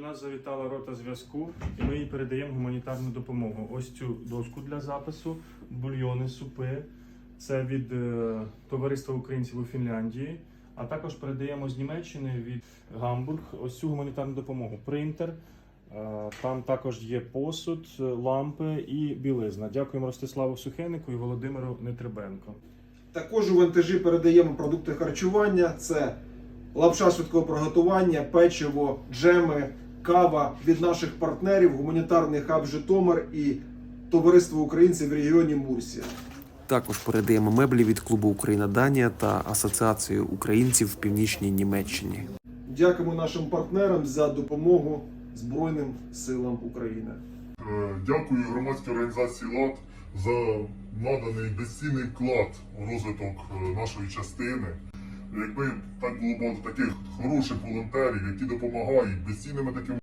Нас завітала рота зв'язку, і ми їй передаємо гуманітарну допомогу. Ось цю дошку для запису, бульйони, супи. Це від е, товариства українців у Фінляндії. А також передаємо з Німеччини від Гамбург ось цю гуманітарну допомогу. Принтер. е, Там також є посуд, е, лампи і білизна. Дякуємо Ростиславу Сухенику і Володимиру Нетребенко. Також у вантажі передаємо продукти харчування: це лапша швидкого приготування, печиво, джеми, кава від наших партнерів, гуманітарний хаб Житомир і товариство українців в регіоні Мурсія. Також передаємо меблі від клубу Україна Данія та Асоціацію українців в північній Німеччині. Дякуємо нашим партнерам за допомогу Збройним силам України. Е, Дякую громадській організації ЛАД за наданий безцінний вклад у розвиток е, нашої частини. Якби так було багато таких хороших волонтерів, які допомагають безцінними такими